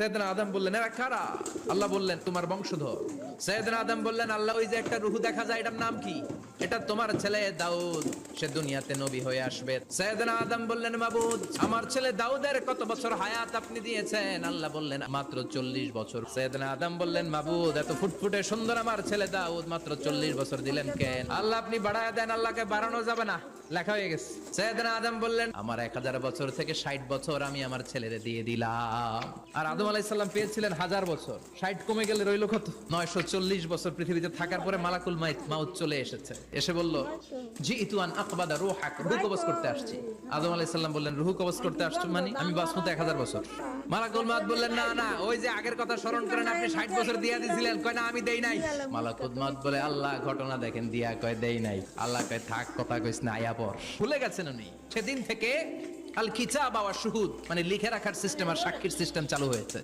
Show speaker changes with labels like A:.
A: আদম বললেন এরা কারা? আল্লাহ বললেন, তোমার বংশধর। আদম বললেন, আল্লাহ, ওই যে একটা রুহু দেখা যায়, এটার নাম কি? এটা তোমার ছেলে দাউদ, সে দুনিয়াতে নবী হয়ে আসবে। আদম বললেন, মাবুদ, আমার ছেলে দাউদের কত বছর হায়াত আপনি দিয়েছেন? আল্লাহ বললেন, মাত্র চল্লিশ বছর। সৈয়দনা আদম বললেন, মাবুদ, এত ফুটফুটে সুন্দর আমার ছেলে দাউদ, মাত্র চল্লিশ বছর দিলেন কেন? আল্লাহ, আপনি বাড়ায় দেন, আল্লাহকে বাড়ানো যাবে না। লেখা হয়ে গেছে। সৈয়দনা আদম বললেন, আমার এক হাজার বছর থেকে ষাট বছর আমি আমার ছেলেরে দিয়ে দিলাম। আর আদম আলাইসাল্লাম পেয়েছিলেন হাজার বছর। ষাট কমে গেলে রইল কত? নয়শো চল্লিশ বছর পৃথিবীতে থাকার পরে মালাকুল মাইত মাউত চলে এসেছে। এসে বলল জি ইতুয়ান আকবাদা রুহ হাক রুহ কবজ করতে আসছি। আদম আলাইসাল্লাম বললেন, রুহু কবজ করতে আসছো মানে? আমি বাসমতে এক হাজার বছর। মালাকুল মাত বললেন, না না, ওই যে আগের কথা স্মরণ করেন, আপনি ষাট বছর দিয়া দিয়েছিলেন কয়, না, আমি দেই নাই। মালাকুল মাত বলে, আল্লাহ ঘটনা দেখেন, দিয়া কয়, দেই নাই। আল্লাহ কয়, থাক, কথা কইস না, আয়া পর ভুলে গেছেন উনি। সেদিন থেকে আল কিচা আওয়া শুহুদ মানে লিখে রাখার সিস্টেম আর সাক্ষীর সিস্টেম চালু হয়েছে।